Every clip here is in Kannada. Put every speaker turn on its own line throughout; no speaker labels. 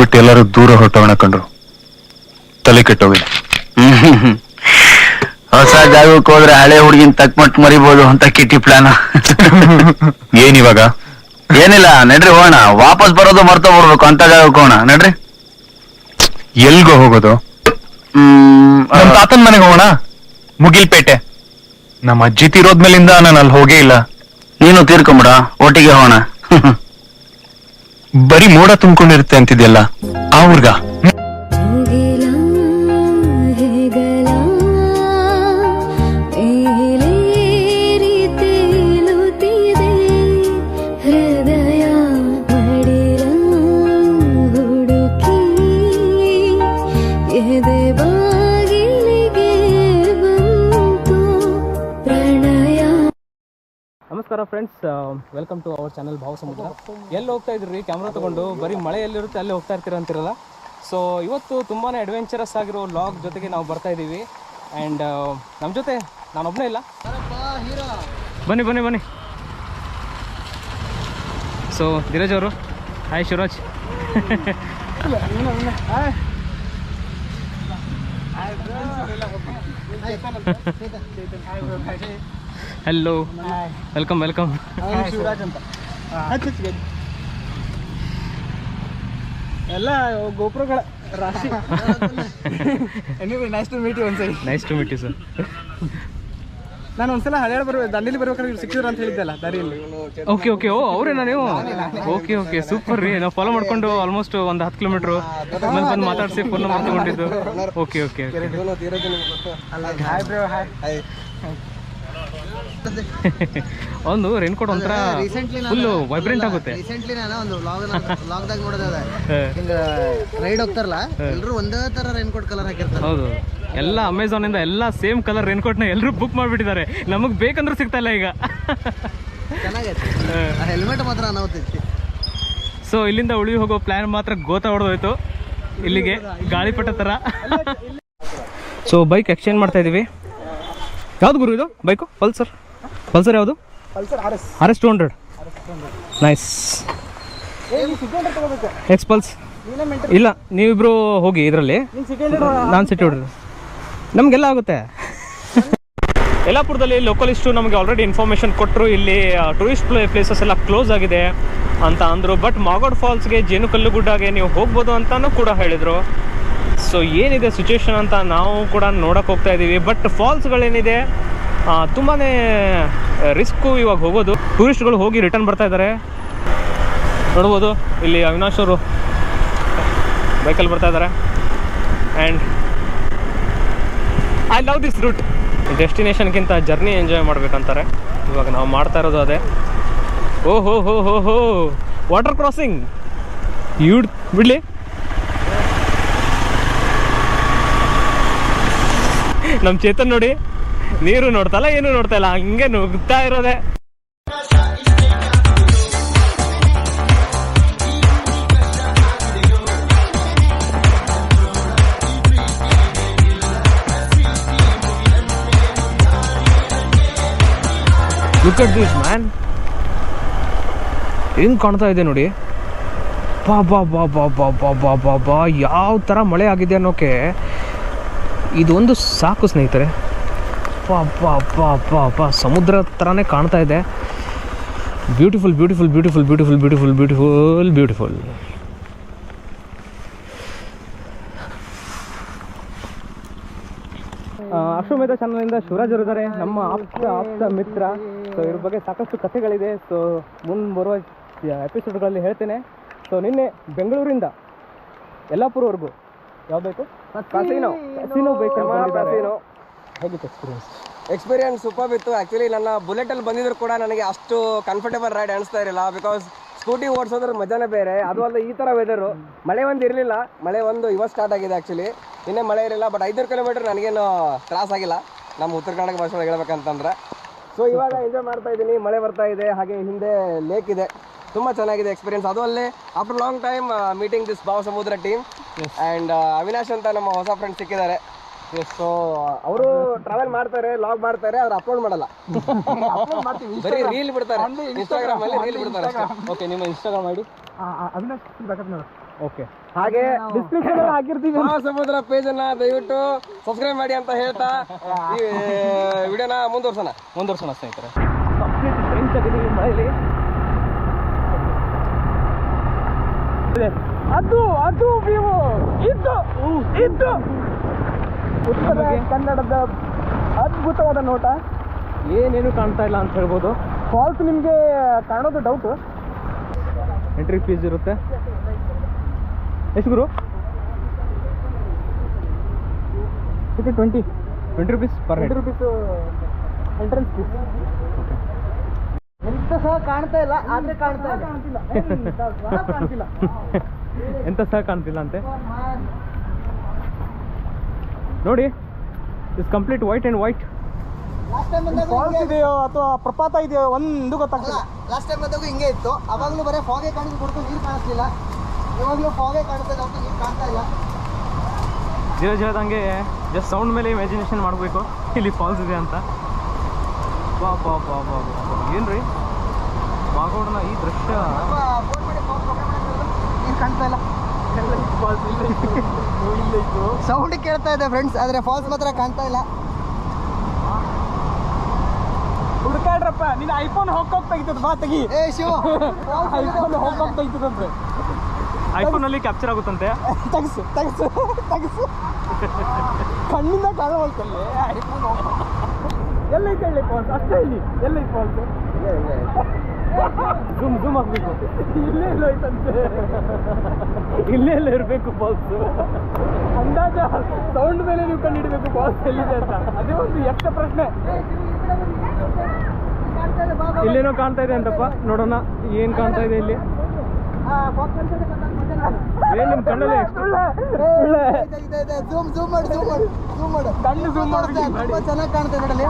ಬಿಟ್ಟು ಎಲ್ಲರೂ ದೂರ ಹೊರಟೋಣ ಕಂಡ್ರು. ತಲೆ ಕೆಟ್ಟೋಗಿ
ಹೊಸ ಜಾಗಕ್ಕೆ ಹೋದ್ರೆ ಹಳೆ ಹುಡುಗಿನ ತಕ್ಮಟ್ ಮರಿಬಹುದು ಅಂತ ಕಿಟ್ಟಿ ಪ್ಲಾನ್
ಏನಿವಾಗ?
ಏನಿಲ್ಲ ನಡ್ರಿ ಹೋಗೋಣ. ವಾಪಸ್ ಬರೋದು ಮರ್ತ ಬರ್ಬೇಕು ಅಂತ ಜಾಗಕ್ಕೆ ಹೋಗೋಣ. ನಡ್ರಿ.
ಎಲ್ಗೋ ಹೋಗೋದು?
ಹ್ಮ್
ನಮ್ ತಾತನ್ ಮನೆಗೆ ಹೋಗೋಣ? ಮುಗಿಲ್ಪೇಟೆ. ನಮ್ಮ ಅಜ್ಜಿ ತೀರೋದ್ಮೇಲಿಂದ ನಾನು ಅಲ್ಲಿ ಹೋಗೇ ಇಲ್ಲ.
ನೀನು ತೀರ್ಕೊಂಬಿಡ ಒಟ್ಟಿಗೆ ಹೋಗೋಣ.
ಬರೀ ಮೋಡ ತುಂಬಿಕೊಂಡಿರುತ್ತೆ ಅಂತಿದೆಯಲ್ಲ? ಆ ಊರ್ಗ?
ವೆಲ್ಕಮ್ ಟು ಅವರ್ ಚಾನಲ್ ಭಾವ ಸಮುದ್ರ ಎಲ್ಲಿ ಹೋಗ್ತಾ ಇದ್ರಿ ಕ್ಯಾಮ್ರಾ ತಗೊಂಡು ಬರೀ ಮಳೆ ಎಲ್ಲಿರುತ್ತೆ ಅಲ್ಲಿ ಹೋಗ್ತಾ ಇರ್ತೀರ ಅಂತಿರಲ್ಲ ಸೊ ಇವತ್ತು ತುಂಬಾ ಅಡ್ವೆಂಚರಸ್ ಆಗಿರೋ ಲಾಗ್ ಜೊತೆಗೆ ನಾವು ಬರ್ತಾ ಇದ್ದೀವಿ ಆ್ಯಂಡ್ ನಮ್ಮ ಜೊತೆ ನಾನೊಬ್ಬನೇ ಇಲ್ಲ ಬನ್ನಿ ಬನ್ನಿ ಬನ್ನಿ ಸೊ ಧೀರಜ್ ಅವರು hi Shivaraj hello welcome welcome
ಎಲ್ಲ ಗೋಪುರಗಳ ರಾಶಿ. Anyway nice to meet you ಒಂದ್ಸರಿ
nice to meet you sir
ನಾನು ಒಂದ್ಸಲ ಹಳೆ ಬರ್ಬೇಕು ದಂಡೇಲಿ ಬರ್ಬೇಕಾದ್ರೆ ಇವ್ರು ಸಿಕ್ಕಿದ್ರು ಅಂತ ಹೇಳಿದ್ದಲ್ಲ ದಾರಿಯಲ್ಲಿ.
ಓಕೆ ಓಕೆ ಓ ಅವರೇನಾ ನೀವು? ಓಕೆ ಓಕೆ ಸೂಪರ್ ರೀ. ನಾವು ಫಾಲೋ ಮಾಡ್ಕೊಂಡು ಆಲ್ಮೋಸ್ಟ್ ಒಂದು ಹತ್ತು ಕಿಲೋಮೀಟ್ರು ಆಮೇಲೆ ಬಂದು ಮಾತಾಡಿಸಿ ಫೋನ್ ಮಾಡ್ಕೊಂಡಿದ್ದು okay okay
hi bro hi
ಒಂದು ರೈನ್ ಕೋಟ್ ಒಂಥರ ಫುಲ್ಲು ವೈಬ್ರೆಂಟ್ ಆಗುತ್ತೆ.
ರೀಸೆಂಟ್ಲಿ ನಾನು ಒಂದು ವ್ಲಾಗ್ ವ್ಲಾಗ್ದಾಗ ನೋಡೋದ.
ಹಾ,
ಹಿಂಗ ರೈಡ್ ಹೋಗ್ತಾರಲ್ಲ ಎಲ್ಲರೂ ಒಂದೇ ತರ ರೈನ್ ಕೋಟ್ ಕಲರ್ ಹಾಕಿರ್ತಾರೆ.
ಹೌದು. ಎಲ್ಲ ಅಮೆಝಾನ್ ಇಂದ ಎಲ್ಲ ಸೇಮ್ ಕಲರ್ ರೇನ್ಕೋಟ್ ಕೋಟ್ನ ಎಲ್ಲರೂ ಬುಕ್ ಮಾಡಿಬಿಟ್ಟಿದ್ದಾರೆ. ನಮಗೆ ಬೇಕಂದ್ರೂ ಸಿಗ್ತಾ ಇಲ್ಲ ಈಗ.
ಚೆನ್ನಾಗೈತೆ. ಹೆಲ್ಮೆಟ್ ಮಾತ್ರ ಅನಾಹುತೈತಿ
ಸೊ ಇಲ್ಲಿಂದ ಉಳಿ ಹೋಗೋ ಪ್ಲಾನ್ ಮಾತ್ರ ಗೋತಾ ಹೊಡೆದೋಯ್ತು. ಇಲ್ಲಿಗೆ ಗಾಳಿಪಟ ಥರ ಸೊ ಬೈಕ್ ಎಕ್ಸ್ಚೇಂಜ್ ಮಾಡ್ತಾ ಇದೀವಿ. ಯಾವ್ದು ಗುರು ಇದು? ಬೈಕು ಪಲ್ಸರ್ ಪಲ್ಸರ್ ಯಾವುದು?
Pulsar R S
R S two hundred nice Xpulse ಇಲ್ಲ ನೀವಿಬ್ರು ಹೋಗಿ ಇದರಲ್ಲಿ. ನಾನು ಸಿಟಿ ಹೊಡ್ರಿ ನಮಗೆಲ್ಲ ಆಗುತ್ತೆ. ಯಲ್ಲಾಪುರದಲ್ಲಿ ಲೋಕಲಿಸ್ಟು ನಮಗೆ ಆಲ್ರೆಡಿ ಇನ್ಫಾರ್ಮೇಷನ್ ಕೊಟ್ಟರು ಇಲ್ಲಿ ಟೂರಿಸ್ಟ್ ಪ್ಲೇಸಸ್ ಎಲ್ಲ ಕ್ಲೋಸ್ ಆಗಿದೆ ಅಂತ ಅಂದರು. ಬಟ್ ಮಾಗೋಡ್ ಫಾಲ್ಸ್ಗೆ ಜೇನುಕಲ್ಲು ಗುಡ್ಡಗೆ ನೀವು ಹೋಗ್ಬೋದು ಅಂತಲೂ ಕೂಡ ಹೇಳಿದರು. ಸೊ ಏನಿದೆ ಸಿಚುವೇಶನ್ ಅಂತ ನಾವು ಕೂಡ ನೋಡೋಕೆ ಹೋಗ್ತಾ ಇದ್ದೀವಿ ಬಟ್ ಫಾಲ್ಸ್ಗಳೇನಿದೆ ತುಂಬಾ ರಿಸ್ಕು ಇವಾಗ ಹೋಗೋದು. ಟೂರಿಸ್ಟ್ಗಳು ಹೋಗಿ ರಿಟರ್ನ್ ಬರ್ತಾ ಇದ್ದಾರೆ. ನೋಡ್ಬೋದು, ಇಲ್ಲಿ ಅವಿನಾಶ್ ಅವರು ಬೈಕಲ್ಲಿ ಬರ್ತಾ ಇದ್ದಾರೆ. And I love this route ಡೆಸ್ಟಿನೇಷನ್ಗಿಂತ journey enjoy ಮಾಡ್ಬೇಕಂತಾರೆ. ಇವಾಗ ನಾವು ಮಾಡ್ತಾ ಇರೋದು ಅದೇ. ಓ, ಹೋ ಹೋ ಹೋ ಹೋ. ವಾಟರ್ ಕ್ರಾಸಿಂಗ್ ಯೂಡ್ ಬಿಡ್ಲಿ ನಮ್ಮ ಚೇತನ್ ನೋಡಿ. ನೀರು ನೋಡ್ತಲ್ಲ, ಏನು ನೋಡ್ತಾ ಇಲ್ಲ, ಹಂಗೆ ನುಗ್ತಾ ಇರೋದೆ. ಲುಕ್ ಅಟ್ ದಿಸ್ ಮ್ಯಾನ್ ಹೆಂಗ್ ಕಾಣ್ತಾ ಇದೆ ನೋಡಿ. ಬಾ ಬಾ ಬಾ ಬಾ ಬಾ ಬಾ ಬಾ ಬಾ ಬಾ, ಯಾವ ಥರ ಮಳೆ ಆಗಿದೆ ಅನ್ನೋಕೆ ಇದೊಂದು ಸಾಕು ಸ್ನೇಹಿತರೆ. ಬಾ ಅಪ್ಪ ಅಪ್ಪ ಅಪ್ಪ ಅಪ್ಪ ಸಮುದ್ರ ಥರನೇ ಕಾಣ್ತಾ ಇದೆ. Beautiful beautiful beautiful beautiful beautiful beautiful beautiful Ashwamedha ಚಾನಲಿಂದ Shivraj ಅವರು ಇದ್ದಾರೆ. ನಮ್ಮ ಆಪ್ತ ಆಪ್ತ ಮಿತ್ರ. ಸೊ ಇದ್ರ ಬಗ್ಗೆ ಸಾಕಷ್ಟು ಕಥೆಗಳಿದೆ. ಸೊ ಮುಂದೆ ಬರುವ ಎಪಿಸೋಡ್ಗಳಲ್ಲಿ ಹೇಳ್ತೇನೆ. ಸೊ ನಿನ್ನೆ ಬೆಂಗಳೂರಿಂದ ಯಲ್ಲಾಪುರವರೆಗೂ ಯಾವ ಬೇಕು? ಕಸಿನೋ ಕಾಸಿನೋ ಬೇಕು ಹೇಗಿತ್ತು ಎಕ್ಸ್ಪೀರಿಯನ್ಸ್
ಎಕ್ಸ್ಪೀರಿಯನ್ಸ್ ಸೂಪರ್ ಇತ್ತು ಆ್ಯಕ್ಚುಲಿ ನನ್ನ ಬುಲೆಟಲ್ಲಿ ಬಂದಿದ್ರು ಕೂಡ ನನಗೆ ಅಷ್ಟು ಕಂಫರ್ಟೇಬಲ್ ರೈಡ್ ಅನಿಸ್ತಾ ಇರಲಿಲ್ಲ. ಬಿಕಾಸ್ ಸ್ಕೂಟಿ ಓಡಿಸೋದ್ರ ಮಜಾನೇ ಬೇರೆ. ಅದು ಅಲ್ಲದೆ ಈ ಥರ ವೆದರು ಮಳೆ ಒಂದು ಇರಲಿಲ್ಲ. ಮಳೆ ಒಂದು ಇವಾಗ ಸ್ಟಾರ್ಟ್ ಆಗಿದೆ ಆ್ಯಕ್ಚುಲಿ ಇನ್ನೇ ಮಳೆ ಇರಲಿಲ್ಲ ಬಟ್ ಐನೂರು ಕಿಲೋಮೀಟರ್ ನನಗೇನು ತ್ರಾಸ ಆಗಿಲ್ಲ. ನಮ್ಮ ಉತ್ತರ ಕರ್ನಾಟಕ ಭಾಷೆ ಹೇಳ್ಬೇಕಂತಂದ್ರೆ. ಸೊ ಇವಾಗ ಎಂಜಾಯ್ ಮಾಡ್ತಾ ಇದ್ದೀನಿ. ಮಳೆ ಬರ್ತಾ ಇದೆ. ಹಾಗೆ ಹಿಂದೆ ಲೇಕ್ ಇದೆ. ತುಂಬ ಚೆನ್ನಾಗಿದೆ ಎಕ್ಸ್ಪೀರಿಯನ್ಸ್ ಅದು ಅಲ್ಲೇ after long time meeting this ಭಾವ ಸಮುದ್ರ ಟೀಮ್ ಆ್ಯಂಡ್ ಅವಿನಾಶ್ ಅಂತ ನಮ್ಮ ಹೊಸ ಫ್ರೆಂಡ್ ಸಿಕ್ಕಿದ್ದಾರೆ. ಸೊ ಅವರು ಟ್ರಾವೆಲ್ ಮಾಡ್ತಾರೆ ಲಾಗ್ ಮಾಡ್ತಾರೆ ಅವ್ರು ಅಪ್ಲೋಡ್ ಮಾಡಲ್ಲ. ಬರೀ ರೀಲ್ ಬಿಡ್ತಾರೆ. ಇನ್ಸ್ಟಾಗ್ರಾಮ್ ಅಲ್ಲಿ ರೀಲ್ ಬಿಡ್ತಾರೆ ಓಕೆ ನಿಮ್ಮ ಇನ್ಸ್ಟಾಗ್ರಾಮ್ ಐಡಿ?
ಅವಿನಾಶ್ ಬ್ಯಾಕಪ್ ನೋಡು
ಓಕೆ ಹಾಗೆ
ಡಿಸ್ಕ್ರಿಪ್ಷನ್ ಹಾಕಿರ್ತೀವಿ
ಸಮುದ್ರ ಪೇಜ್ ಅನ್ನ ದಯವಿಟ್ಟು ಸಬ್ಸ್ಕ್ರೈಬ್ ಮಾಡಿ ಅಂತ ಹೇಳ್ತಾ ಈ ವಿಡಿಯೋನ ಮುಂದುವರ್ಸೋಣ. ಮುಂದುವರ್ಸೋಣ ಸ್ನೇಹಿತರೆ.
ಕಂಪ್ಲೀಟ್ ಮಳೆಯಲ್ಲಿ
ಅದು ಅದು ನೀವು ಇದ್ದು ಇದ್ದು. ಉತ್ತರ ಕನ್ನಡದ ಅದ್ಭುತವಾದ ನೋಟ.
ಏನೇನು ಕಾಣ್ತಾ ಇಲ್ಲ ಅಂತ ಹೇಳ್ಬೋದು.
ಫಾಲ್ಸ್ ನಿಮಗೆ ಕಾಣೋದು ಡೌಟು
ಎಂಟ್ರಿ ಫೀಸ್ ಇರುತ್ತೆ. ಎಷ್ಟು ಗುರು?
ಇದು twenty
twenty rupees per head
rupees entrance fees ಎಂತ ಸಹ ಕಾಣ್ತಾ ಇಲ್ಲ ಆದ್ರೆ ಕಾಣ್ತಾ ಇಲ್ಲ.
ಎಂತ ಸಹ ಕಾಣ್ತಿಲ್ಲ. ಅಂತೆ? ನೋಡಿ is complete white and white
falls ಇದೆಯೋ ಅಥವಾ ಪ್ರಪಾತ ಇದೆಯೋ ಒಂದು ಗೊತ್ತಾಗ್ತಿಲ್ಲ.
ಲಾಸ್ಟ್ ಟೈಮ್ ಬಂದಾಗ ಹಿಂಗೆ ಇತ್ತು. ಅವಾಗಲೂ ಬರೀ ಫಾಗೆ ಕಾಣಿಸಿ ಕೊಡ್ತು ನೀರು ಕಾಣಿಸ್ಲಿಲ್ಲ. ಇವಾಗಲೂ ಫಾಗೆ ಕಾಣಿಸ್ತಾ ಇದೆ ಹೊರ್ತು ನೀರು ಕಾಣ್ತಾ ಇಲ್ಲ.
ಜಿರ ಜಿರದಂಗೆ ಜಸ್ಟ್ ಸೌಂಡ್ ಮೇಲೆ ಇಮ್ಯಾಜಿನೇಷನ್ ಮಾಡಬೇಕು. ಇಲ್ಲಿ ಫಾಲ್ಸ್ ಇದೆ ಅಂತ. ಬಾ ಬಾ ಬಾ ಬಾ ಏನ್ರಿ? ಬಾಗೋಡನ ಈ ದೃಶ್ಯ.
ನೀರು ಕಾಣ್ತಾ ಇಲ್ಲ. ಸೌಂಡ್ ಕೇಳ್ತಾ ಇದೆ ಫ್ರೆಂಡ್ಸ್ ಆದ್ರೆ ಫಾಲ್ಸ್ ಮಾತ್ರ ಕಾಣ್ತಾ ಇಲ್ಲ.
ಹುಡ್ಕಾಡ್ರಪ್ಪ ನಿನ್ನ ಐಫೋನ್ ಹೋಗ್ಕೋಗ್ ತೆಗಿತದ ಬಾ ತೆಗಿ.
ಏ ಶಿವ.
ಐಫೋನ್ ಹೋಗ್ಕೋಗ್ ತೆಗಿತದಂತೆ.
ಐಫೋನಲ್ಲಿ ಕ್ಯಾಪ್ಚರ್ ಆಗುತ್ತಂತೆ.
ತಗಸು ತಗಸು ತಗಸು. ಕಣ್ಣಿಂದ ಕಾಣವಲ್ತಲ್ಲಿ. ಐಫೋನ್ ಎಲ್ಲೈತೆ ಹೇಳಿ ಫಾಲ್ಸ್ ಅಷ್ಟೇ ಇಲ್ಲಿ. ಎಲ್ಲೈತೆ ಫಾಲ್ಸ್
ಜೂಮ್ ಝುಮ್ ಆಗಬೇಕು.
ಇಲ್ಲೇ ಇಲ್ಲ ಐತಂತೆ
ಇಲ್ಲೇ ಇಲ್ಲ ಇರಬೇಕು ಬಾಲ್ಸ್
ಅಂದಾಜ ಸೌಂಡ್ ಮೇಲೆ ನೀವು ಕಂಡು ಬಾಲ್ಸ್ ಎಲ್ಲಿದೆ ಅಂತ. ಅದೇ ಒಂದು ಎಷ್ಟ ಪ್ರಶ್ನೆ.
ಇಲ್ಲೇನೋ ಕಾಣ್ತಾ ಇದೆ ಅಂತಪ್ಪ. ನೋಡೋಣ, ಏನ್ ಕಾಣ್ತಾ ಇದೆ ಇಲ್ಲಿ. ಏನ್ ನಿಮ್ ಕಣ್ಣಲ್ಲಿ
ಝೂಮ್ ಝೂಮ್ ಮಾಡಿ ಝೂಮ್ ಮಾಡು ಝೂಮ್ ಮಾಡು.
ಕಣ್ಣು ಮಾಡ್ಬಿಟ್ಟು
ತುಂಬಾ ಚೆನ್ನಾಗಿ ನೋಡಲ್ಲಿ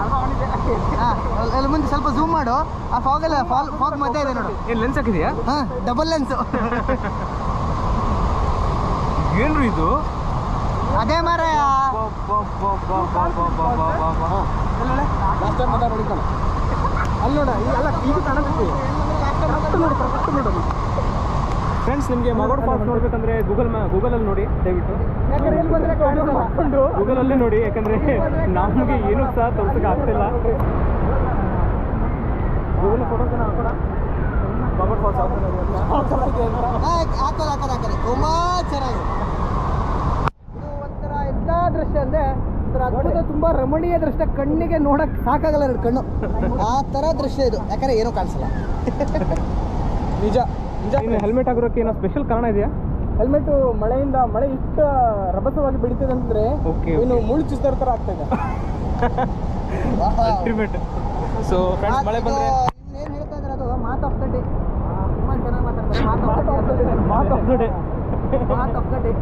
ಅಲ್ಲಿ ಮುಂದೆ ಸ್ವಲ್ಪ ಜೂಮ್ ಮಾಡು. ಆ ಫಾಗ್ ಅಲ್ಲ ಫಾಲ್ ಫಾಗ್ ಮಧ್ಯ ಇದೆ ನೋಡು.
ಏನ್ ಲೆನ್ಸ್ ಹಾಕಿದ್ಯಾ?
ಹಾ ಡಬಲ್ ಲೆನ್ಸ್
ಏನ್ರಿ ಇದು?
ಅದೇ ಮಾರೇ
ಲಾಸ್ಟ್ ಟೈಮ್ ಮಾತಾಡಿ ನೋಡಿದ್ದಾನೆ ಅಲ್ಲಿ ನೋಡ ಅಲ್ಲ ಈಗ ಕಾಣಿಸ್ತೀವಿ ಕರೆಕ್ಟ್ ನೋಡಿ
ಫ್ರೆಂಡ್ಸ್ ನಿಮಗೆ ಮಗೋಡ್ ಫಾಲ್ಸ್ ನೋಡ್ಬೇಕಂದ್ರೆ ಗೂಗಲ್ ಗೂಗಲ್ ಅಲ್ಲಿ ನೋಡಿ ದಯವಿಟ್ಟು.
ಯಾಕಂದ್ರೆ ಎಲ್ಲಿ ಬಂದ್ರೆ ಕಣ್ಣು ಮಾಡ್ಕೊಂಡು
ಗೂಗಲ್ ಅಲ್ಲೇ ನೋಡಿ ಯಾಕಂದ್ರೆ ನಮಗೆ ಏನೂ ಸಹ ತೋರ್ಸಕ್ ಆಗ್ತಿಲ್ಲ. ಗೂಗಲ್ ಫೋಟೋಸ್ ಹಾಕೋಣ ಮಗೋಡ್ ಫಾಲ್ಸ್
ಹಾಕೋದು ಹಾಕೋದು ತುಂಬಾ ಚೆನ್ನಾಗಿದೆ. ಇದು ಒಂಥರ ಎಂತ ದೃಶ್ಯ ಅಂದ್ರೆ ಅದ್ಭುತ ತುಂಬಾ ರಮಣೀಯ ದೃಶ್ಯ. ಕಣ್ಣಿಗೆ ನೋಡಕ್ ಸಾಕಾಗಲ್ಲ ಎರಡು ಕಣ್ಣು. ಆ ತರ ದೃಶ್ಯ ಇದು. ಯಾಕಂದ್ರೆ ಏನೂ ಕಾಣಿಸಲ್ಲ.
ನಿಜ.
ಹೆಲ್ಮೆಟ್ ಹಾಕೋಕ್ಕೆ ಏನೋ ಸ್ಪೆಷಲ್ ಕಾರಣ ಇದೆಯಾ?
ಹೆಲ್ಮೆಟ್ ಮಳೆಯಿಂದ ಮಳೆ ಇಷ್ಟ ರಭಸವಾಗಿ ಬೆಳೀತದೆ ಅಂದ್ರೆ ಇನ್ನು ಮುಳ್ಳು ಚುಚ್ಚಿದ ತರ ಆಗ್ತಾ ಇದೆ.
ಅಲ್ಟಿಮೇಟ್ ಸೊ ಫ್ರೆಂಡ್ಸ್ ಮಳೆ ಬಂದ್ರೆ
ಏನು ಹೇಳ್ತಾ ಇದ್ದಾರೆ ಅದು? ಮಾತ್ ಆಫ್ ದ ಡೇ ತುಂಬಾ ಚೆನ್ನಾಗಿ ಮಾತಾಡ್ತಾರೆ. Mouth of the day
mouth of the day
mouth of the day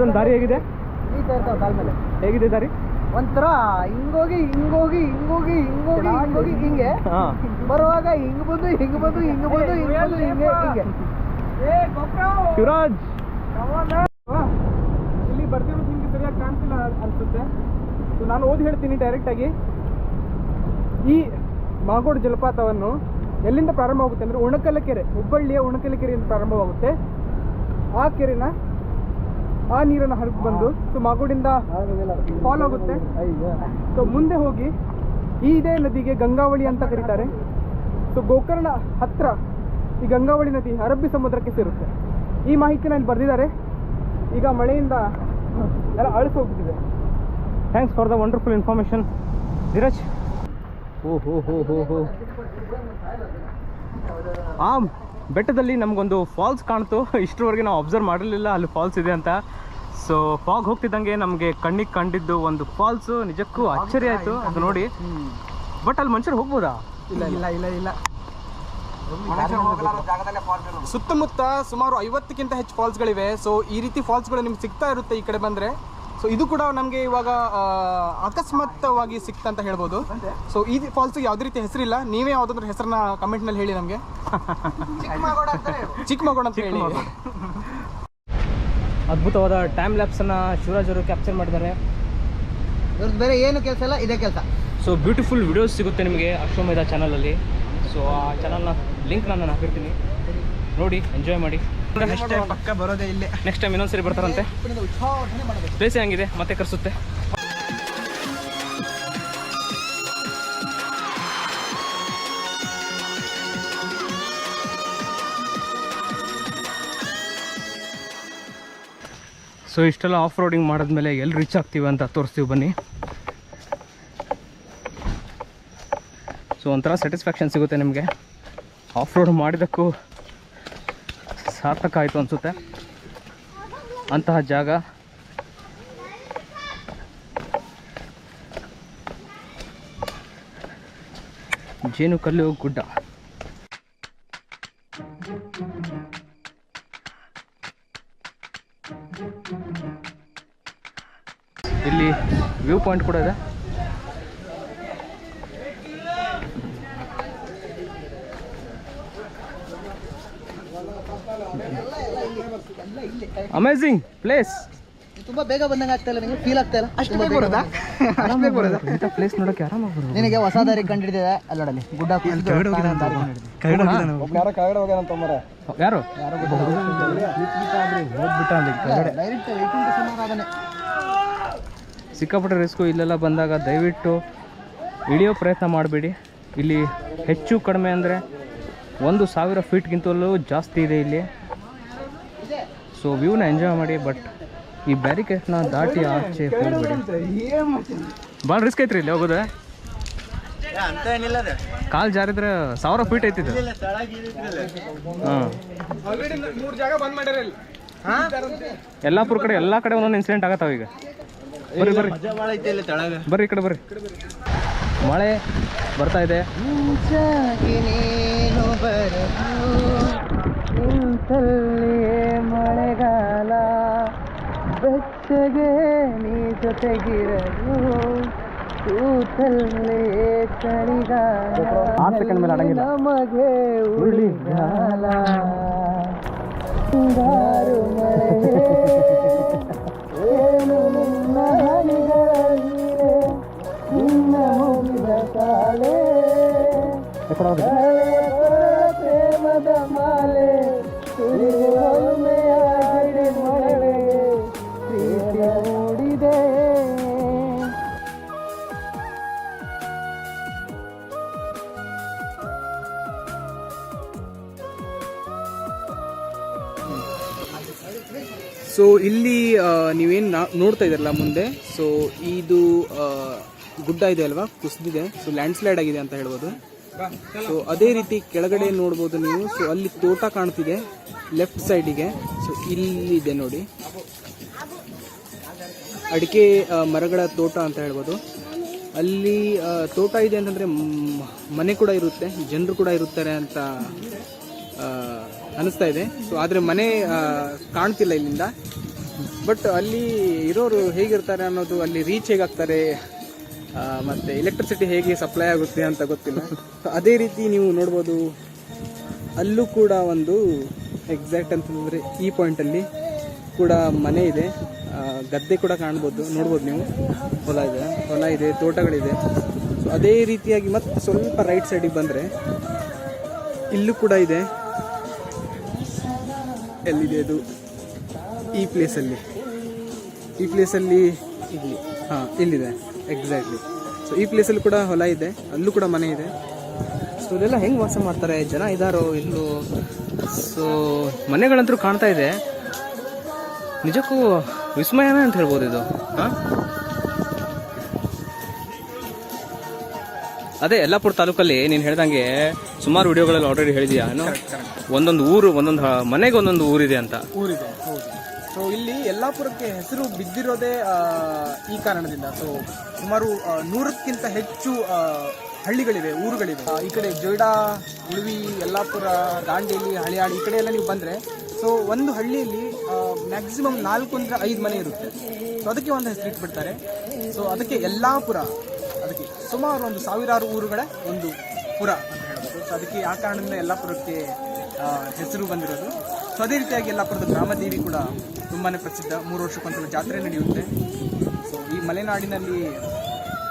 Chetan ದಾರಿ ಹೇಗಿದೆ?
ಇರ್ತಾವ ಕಾಲ್ ಮೇಲೆ.
ಹೇಗಿದೆ ದಾರಿ?
ಒಂಥರ ಹಿಂಗೋಗಿ ಹಿಂಗೋಗಿ ಹಿಂಗೋಗಿ ಹಿಂಗೋಗಿ ಹಿಂಗೋಗಿ ಹಿಂಗೆ.
ಹಾಂ.
ಬರುವಾಗ ಹಿಂಗ್ ಬಂದು ಹಿಂಗ್ ಬಂದು ಹಿಂಗ್ ಬಂದು ಹಿಂಗ್ ಬಂದು ಹಿಂಗೆ ಹಿಂಗೆ.
ಶಿವರಾಜ್!
ಇಲ್ಲಿ ಬರ್ತಿರೋದು ನಿಮ್ಗೆ ಸರಿಯಾಗಿ ಕಾಣ್ತಿಲ್ಲ ಅನ್ಸುತ್ತೆ. ಸೊ ನಾನು ಓದಿ ಹೇಳ್ತೀನಿ ಡೈರೆಕ್ಟ್ ಆಗಿ. ಈ ಮಾಗೋಡು ಜಲಪಾತವನ್ನು ಎಲ್ಲಿಂದ ಪ್ರಾರಂಭವಾಗುತ್ತೆ ಅಂದ್ರೆ ಉಣಕಲ ಕೆರೆ ಹುಬ್ಬಳ್ಳಿಯ ಉಣಕಲ ಕೆರೆಯಿಂದ ಪ್ರಾರಂಭವಾಗುತ್ತೆ. ಆ ಕೆರೆನ ಆ ನೀರನ್ನು ಹರಿದು ಬಂದು ಸೊ ಮಾಗೋಡಿಂದ ಫಾಲ್ ಆಗುತ್ತೆ. ಸೊ ಮುಂದೆ ಹೋಗಿ ಈ ಇದೇ ನದಿಗೆ ಗಂಗಾವಳಿ ಅಂತ ಕರೀತಾರೆ. ಸೊ ಗೋಕರ್ಣ ಹತ್ರ ಈ ಗಂಗಾವಳಿ ನದಿ ಅರಬ್ಬಿ ಸಮುದ್ರಕ್ಕೆ ಸೇರುತ್ತೆ. ಈ ಮಾಹಿತಿನ ಇಲ್ಲಿ ಬರೆದಿದ್ದಾರೆ. ಈಗ ಮಳೆಯಿಂದ ಎಲ್ಲ ಅಳಿಸಿ ಹೋಗ್ಬಿಟ್ಟಿದೆ.
Thanks for the wonderful information Dheeraj ಓ ಹೋ ಹೋ ಹೋ ಹೋ. ಆ ಬೆಟ್ಟದಲ್ಲಿ ನಮಗೊಂದು ಫಾಲ್ಸ್ ಕಾಣ್ತು. ಇಷ್ಟರವರೆಗೆ ನಾವು ಅಬ್ಸರ್ವ್ ಮಾಡಿರಲಿಲ್ಲ ಅಲ್ಲಿ ಫಾಲ್ಸ್ ಇದೆ ಅಂತ. ಸೊ ಫಾಗ್ ಹೋಗ್ತಿದ್ದಂಗೆ ನಮಗೆ ಕಣ್ಣಿಗೆ ಕಂಡಿದ್ದು ಒಂದು ಫಾಲ್ಸು. ನಿಜಕ್ಕೂ ಅಚ್ಚರಿ ಆಯಿತು. ಅದು ನೋಡಿ. ಬಟ್ ಅಲ್ಲಿ ಮನುಷ್ಯರು ಹೋಗ್ಬೋದಾ?
ಇಲ್ಲ ಇಲ್ಲ ಇಲ್ಲ ಇಲ್ಲ. ಸುತ್ತಮುತ್ತ ಸುಮಾರು ಐವತ್ತಕ್ಕಿಂತ ಹೆಚ್ಚು ಫಾಲ್ಸ್ಗಳಿವೆ ಸೊ ಈ ರೀತಿ ಫಾಲ್ಸ್ಗಳು ನಿಮ್ಗೆ ಸಿಗ್ತಾ ಇರುತ್ತೆ ಈ ಕಡೆ ಬಂದರೆ. ಸೊ ಇದು ಕೂಡ ನಮಗೆ ಇವಾಗ ಅಕಸ್ಮಾತ್ವಾಗಿ ಸಿಕ್ತಂತ ಸಿಕ್ತ ಅಂತ ಹೇಳ್ಬೋದು. ಸೊ ಈ ಫಾಲ್ಸ್ ಯಾವುದೇ ರೀತಿ ಹೆಸರಿಲ್ಲ. ನೀವೇ ಯಾವುದಾದ್ರೂ ಹೆಸರನ್ನ ಕಮೆಂಟ್ನಲ್ಲಿ ಹೇಳಿ ನಮಗೆ. ಚಿಕ್ಕಮಗಳೂರು ಅಂತ ಹೇಳಿ.
ಅದ್ಭುತವಾದ ಟೈಮ್ ಲ್ಯಾಪ್ಸನ್ನು ಶಿವರಾಜ್ ಅವರು ಕ್ಯಾಪ್ಚರ್ ಮಾಡಿದ್ದಾರೆ.
ಇವ್ರದ್ದು ಬೇರೆ ಏನು ಕೆಲಸ ಇಲ್ಲ ಇದೇ ಕೆಲಸ.
ಸೊ ಬ್ಯೂಟಿಫುಲ್ ವಿಡಿಯೋಸ್ ಸಿಗುತ್ತೆ ನಿಮಗೆ ಅಶ್ವಮೇಧ ಚಾನಲಲ್ಲಿ ಸೊ ಆ ಚಾನಲ್ನ ಲಿಂಕ್ ನಾನು ಹಾಕಿರ್ತೀನಿ. ನೋಡಿ ಎಂಜಾಯ್ ಮಾಡಿ.
ಪಕ್ಕ ಬರೋದೇ ಇಲ್ಲೇ.
ನೆಕ್ಸ್ಟ್ ಟೈಮ್ ಇನ್ನೊಂದ್ಸರಿ ಬರ್ತಾರಂತೆ. ಪ್ಲೇಸ್ ಹೆಂಗಿದೆ? ಮತ್ತೆ ಕರೆಸುತ್ತೆ. ಸೊ ಇಷ್ಟೆಲ್ಲ ಆಫ್ ರೋಡಿಂಗ್ ಮಾಡಿದ್ಮೇಲೆ ಎಲ್ಲಿ ರೀಚ್ ಆಗ್ತೀವಿ ಅಂತ ತೋರಿಸ್ತೀವಿ ಬನ್ನಿ. ಸೊ ಒಂಥರ ಸ್ಯಾಟಿಸ್ಫ್ಯಾಕ್ಷನ್ ಸಿಗುತ್ತೆ ನಿಮಗೆ. ಆಫ್ ರೋಡ್ ಮಾಡಿದ್ದಕ್ಕೂ ಸಾರ್ಥಕ ಆಯಿತು ಅನಿಸುತ್ತೆ. ಅಂತಹ ಜಾಗ. ಜೇನುಕಲ್ಲು ಗುಡ್ಡ. ಇಲ್ಲಿ ವ್ಯೂ ಪಾಯಿಂಟ್ ಕೂಡ ಇದೆ. ಅಮೇಝಿಂಗ್ ಪ್ಲೇಸ್
ತುಂಬಾ ಬೇಗ ಬಂದಂಗೆ ಆಗ್ತಾ ಇಲ್ಲ ನಿಮಗೆ ಫೀಲ್ ಆಗ್ತಾ ಇಲ್ಲ? ಅಷ್ಟು ಬೇಗ ಬರೋದಾ?
ಇಂಥ ಪ್ಲೇಸ್ ನೋಡೋಕೆ ಆರಾಮಾಗಿ ಬರೋದು.
ನಿನಗೆ ಹೊಸ ದಾರಿ ಕಂಡಿಡಿದೆ ಅಲ್ಲೋಡಲ್ಲಿ ಗುಡ್ಡ ಕುಸಿದು ದಾರಿ ಕಂಡಿಡಿದೆ.
ಯಾರೋ ಕೆಳಗಡೆ ಅಂತ. ತೊಂಬರ
ಯಾರು
ಇಲ್ಲ, direct 18 ಡಿಸೆಂಬರ್ ಆದನೆ.
ಸಿಕ್ಕಾಪಟ್ಟೆ ರಿಸ್ಕು ಇಲ್ಲೆಲ್ಲ ಬಂದಾಗ ದಯವಿಟ್ಟು ಇಳಿಯೋ ಪ್ರಯತ್ನ ಮಾಡಬೇಡಿ. ಇಲ್ಲಿ ಹೆಚ್ಚು ಕಡಿಮೆ ಅಂದರೆ ಒಂದು ಸಾವಿರ ಫೀಟ್ಗಿಂತಲೂ ಜಾಸ್ತಿ ಇದೆ ಇಲ್ಲಿ. ಸೊ ವ್ಯೂನ ಎಂಜಾಯ್ ಮಾಡಿ ಬಟ್ ಈ ಬ್ಯಾರಿಕೇಡ್ನ ದಾಟಿ ಆಚೆ ಹೋಗ್ಬೇಡಿ. ಭಾಳ ರಿಸ್ಕ್ ಐತ್ರಿ ಇಲ್ಲಿ ಹೋಗೋದು. ಕಾಲು ಜಾರಿದ್ರೆ ಸಾವಿರ ಫೀಟ್ ಐತಿ ಹಾಂ.
ಆಲ್ರೆಡಿ ಮೂರು ಜಾಗ ಬಂದ್ ಮಾಡ್ಯಾರ ಇಲ್ಲಿ
ಯಲ್ಲಾಪುರ ಕಡೆ, ಎಲ್ಲ ಕಡೆ ಒಂದೊಂದು ಇನ್ಸಿಡೆಂಟ್ ಆಗತ್ತಾವ ಈಗ. ಬರ್ರಿ ಬರ್ರಿ. ಬರ್ರಿ ಈ ಕಡೆ ಬರ್ರಿ. ಮಳೆ ಬರ್ತಾ ಇದೆ.
ನಿಂತಲ್ಲಿಯೇ ಮಳೆಗಾಲ ಬೆಚ್ಚಗೆ ನೀ ಜೊತೆಗಿರಲು ಕೂತಲ್ಲಿಯೇ ಚಳಿಗಾಲ ನಮಗೆ ಉಳಿಗಾಲ. ಮುಂಗಾರು ಮಳೆಯೇ ಏನು ನಿನ್ನ ಹನಿಗಳಲ್ಲಿಯೇ ನಿನ್ನ ಮುಗಿದ ಕಾಲೇ
ಸೊ ಇಲ್ಲಿ ನೀವೇನು ನೋಡ್ತಾ ಇದ್ದೀರಲ್ಲ ಮುಂದೆ? ಸೊ ಇದು ಗುಡ್ಡ ಇದೆ ಅಲ್ವಾ? ಕುಸಿದಿದೆ. ಸೊ ಲ್ಯಾಂಡ್ ಸ್ಲೈಡ್ ಆಗಿದೆ ಅಂತ ಹೇಳ್ಬೋದು. ಸೊ ಅದೇ ರೀತಿ ಕೆಳಗಡೆ ನೋಡ್ಬೋದು ನೀವು. ಸೊ ಅಲ್ಲಿ ತೋಟ ಕಾಣ್ತಿದೆ. ಲೆಫ್ಟ್ ಸೈಡಿಗೆ. ಸೊ ಇಲ್ಲಿದೆ ನೋಡಿ. ಅಡಿಕೆ ಮರಗಳ ತೋಟ ಅಂತ ಹೇಳ್ಬೋದು. ಅಲ್ಲಿ ತೋಟ ಇದೆ ಅಂತಂದರೆ ಮನೆ ಕೂಡ ಇರುತ್ತೆ. ಜನರು ಕೂಡ ಇರುತ್ತಾರೆ ಅಂತ ಅನ್ನಿಸ್ತಾ ಇದೆ. ಸೊ ಆದರೆ ಮನೆ ಕಾಣ್ತಿಲ್ಲ ಇಲ್ಲಿಂದ. ಬಟ್ ಅಲ್ಲಿ ಇರೋರು ಹೇಗಿರ್ತಾರೆ ಅನ್ನೋದು ಅಲ್ಲಿ ರೀಚ್ ಹೇಗಾಗ್ತಾರೆ? ಮತ್ತು ಎಲೆಕ್ಟ್ರಿಸಿಟಿ ಹೇಗೆ ಸಪ್ಲೈ ಆಗುತ್ತೆ ಅಂತ ಗೊತ್ತಿಲ್ಲ. ಅದೇ ರೀತಿ ನೀವು ನೋಡ್ಬೋದು ಅಲ್ಲೂ ಕೂಡ ಒಂದು ಎಕ್ಸಾಕ್ಟ್ ಅಂತಂದರೆ ಈ ಪಾಯಿಂಟಲ್ಲಿ ಕೂಡ ಮನೆ ಇದೆ. ಗದ್ದೆ ಕೂಡ ಕಾಣ್ಬೋದು, ನೋಡ್ಬೋದು ನೀವು. ಹೊಲ ಇದೆ ಹೊಲ ಇದೆ, ತೋಟಗಳಿದೆ. ಸೊ ಅದೇ ರೀತಿಯಾಗಿ ಮತ್ತು ಸ್ವಲ್ಪ ರೈಟ್ ಸೈಡಿಗೆ ಬಂದರೆ ಇಲ್ಲೂ ಕೂಡ ಇದೆ. ಎಲ್ಲಿದೆ ಅದು? ಈ ಪ್ಲೇಸಲ್ಲಿ ಈ ಪ್ಲೇಸಲ್ಲಿ ಇಲ್ಲಿ. ಹಾಂ, ಇಲ್ಲಿದೆ ಎಕ್ಸಾಕ್ಟ್ಲಿ ಸೊ ಈ ಪ್ಲೇಸಲ್ಲಿ ಕೂಡ ಹೊಲ ಇದೆ, ಅಲ್ಲೂ ಕೂಡ ಮನೆ ಇದೆ. ಸೊ ಇದೆಲ್ಲ ಹೆಂಗೆ ವಾಸ ಮಾಡ್ತಾರೆ? ಜನ ಇದ್ದಾರೋ ಇಲ್ಲೂ ಸೊ ಮನೆಗಳಂತೂ ಕಾಣ್ತಾ ಇದೆ. ನಿಜಕ್ಕೂ ವಿಸ್ಮಯನೇ ಅಂತ ಹೇಳ್ಬೋದು ಇದು. ಹಾಂ? ಅದೇ ಯಲ್ಲಾಪುರ ತಾಲೂಕಲ್ಲಿ ನೀನು ಹೇಳ್ದಂಗೆ ಸುಮಾರು ವಿಡಿಯೋಗಳಲ್ಲಿ ಆಲ್ರೆಡಿ ಹೇಳಿದೀಯ? ಒಂದೊಂದು ಊರು ಒಂದೊಂದು ಮನೆಗೆ ಒಂದೊಂದು ಊರಿದೆ ಅಂತ.
ಊರಿದೆ ಸೊ ಇಲ್ಲಿ ಯಲ್ಲಾಪುರಕ್ಕೆ ಹೆಸರು ಬಿದ್ದಿರೋದೇ ಈ ಕಾರಣದಿಂದ. ಸೊ ಸುಮಾರು ನೂರಕ್ಕಿಂತ ಹೆಚ್ಚು ಹಳ್ಳಿಗಳಿವೆ, ಊರುಗಳಿವೆ. ಈ ಕಡೆ ಜೊಯ್ಡಾ ಉಳುವಿ ಯಲ್ಲಾಪುರ, ದಾಂಡೇಲಿ, ಹಳಿಯಾಳಿ ಈ ಕಡೆ ಎಲ್ಲ ನೀವು ಬಂದರೆ ಸೊ ಒಂದು ಹಳ್ಳಿಯಲ್ಲಿ ಮ್ಯಾಕ್ಸಿಮಮ್ ನಾಲ್ಕು ಅಂದರೆ ಐದು ಮನೆ ಇರುತ್ತೆ. ಸೊ ಅದಕ್ಕೆ ಒಂದು ಹೆಸರು ಇಟ್ಬಿಡ್ತಾರೆ. ಸೊ ಅದಕ್ಕೆ ಯಲ್ಲಾಪುರ, ಅದಕ್ಕೆ ಸುಮಾರು ಒಂದು ಸಾವಿರಾರು ಊರುಗಳ ಒಂದು ಪುರ ಅಂತ ಹೇಳ್ಬೋದು. ಸೊ ಅದಕ್ಕೆ ಆ ಕಾರಣದಿಂದ ಯಲ್ಲಾಪುರಕ್ಕೆ ಹೆಸರು ಬಂದಿರೋದು. ಸೊ ಅದೇ ರೀತಿಯಾಗಿ ಯಲ್ಲಾಪುರದ ಗ್ರಾಮದೇವಿ ಕೂಡ ತುಂಬಾ ಪ್ರಸಿದ್ಧ. ಮೂರು ವರ್ಷಕ್ಕೊಂದ್ಸಲ ಜಾತ್ರೆ ನಡೆಯುತ್ತೆ. ಸೊ ಈ ಮಲೆನಾಡಿನಲ್ಲಿ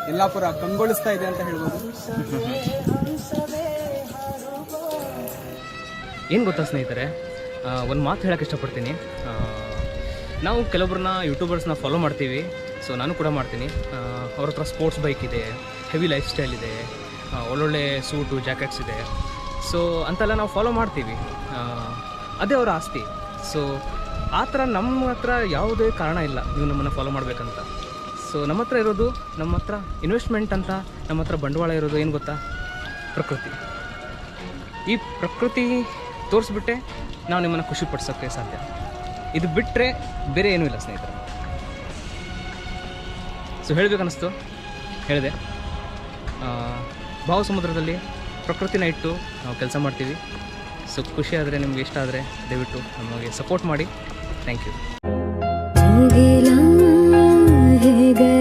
ಯಲ್ಲಾಪುರ ಕಂಗೊಳಿಸ್ತಾ ಇದೆ ಅಂತ ಹೇಳ್ಬೋದು.
ಏನು ಗೊತ್ತಾ ಸ್ನೇಹಿತರೆ? ಒಂದು ಮಾತು ಹೇಳಕ್ಕೆ ಇಷ್ಟಪಡ್ತೀನಿ. ನಾವು ಕೆಲವೊಬ್ರನ್ನ ಯೂಟ್ಯೂಬರ್ಸ್ನ ಫಾಲೋ ಮಾಡ್ತೀವಿ. ಸೊ ನಾನು ಕೂಡ ಮಾಡ್ತೀನಿ. ಅವ್ರ ಹತ್ರ ಸ್ಪೋರ್ಟ್ಸ್ ಬೈಕ್ ಇದೆ ಹೆವಿ ಲೈಫ್ ಸ್ಟೈಲ್ ಇದೆ ಒಳ್ಳೊಳ್ಳೆ ಸೂಟು ಜಾಕೆಟ್ಸ್ ಇದೆ. ಸೊ ಅಂತೆಲ್ಲ ನಾವು ಫಾಲೋ ಮಾಡ್ತೀವಿ. ಅದೇ ಅವರ ಆಸ್ತಿ. ಸೊ ಆ ಥರ ನಮ್ಮ ಹತ್ರ ಯಾವುದೇ ಕಾರಣ ಇಲ್ಲ. ನೀವು ನಮ್ಮನ್ನು ಫಾಲೋ ಮಾಡಬೇಕಂತ. ಸೊ ನಮ್ಮ ಹತ್ರ ಇರೋದು, ನಮ್ಮ ಹತ್ರ ಇನ್ವೆಸ್ಟ್ಮೆಂಟ್ ಅಂತ ನಮ್ಮ ಹತ್ರ ಬಂಡವಾಳ ಇರೋದು ಏನು ಗೊತ್ತಾ? ಪ್ರಕೃತಿ. ಈ ಪ್ರಕೃತಿ ತೋರಿಸ್ಬಿಟ್ಟೆ ನಾವು ನಿಮ್ಮನ್ನು ಖುಷಿ ಪಡಿಸೋಕ್ಕೆ ಸಾಧ್ಯ. ಇದು ಬಿಟ್ಟರೆ ಬೇರೆ ಏನೂ ಇಲ್ಲ ಸ್ನೇಹಿತರೆ. ಸೊ ಹೇಳಬೇಕನ್ನಿಸ್ತು. ಹೇಳಿದೆ. ಭಾವ ಸಮುದ್ರದಲ್ಲಿ ಪ್ರಕೃತಿನ ಇಟ್ಟು ನಾವು ಕೆಲಸ ಮಾಡ್ತೀವಿ. ಸೊ ಖುಷಿ ಆದರೆ, ನಿಮ್ಗೆ ಇಷ್ಟ ಆದರೆ ದಯವಿಟ್ಟು ನಮಗೆ ಸಪೋರ್ಟ್ ಮಾಡಿ. ಥ್ಯಾಂಕ್ ಯು रह गए।